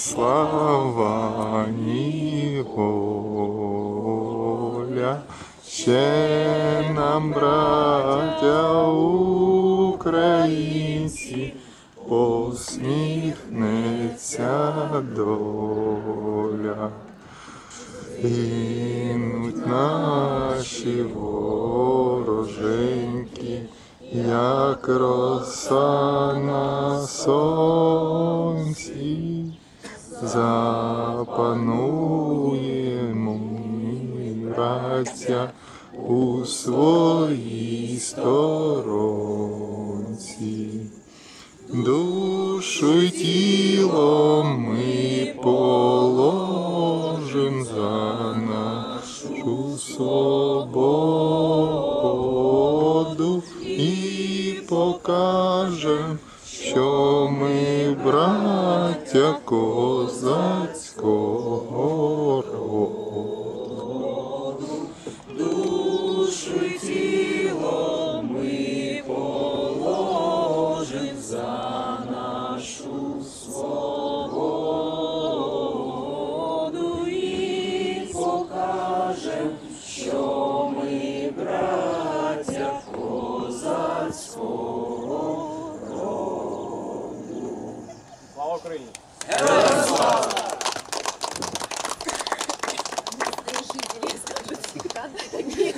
слава, ні воля. Ще нам, браття українці, посміхнеться доля. Гинуть наші вороженьки, як роса на сонці, запануємо ми, у своїй сторонці. Душу й тіло ми положим за нашу свободу і покажем, що ми браття козацького роду. Воду і покажем, що ми браття козацького. Слава Україні! Жители скажут всегда, да, такие.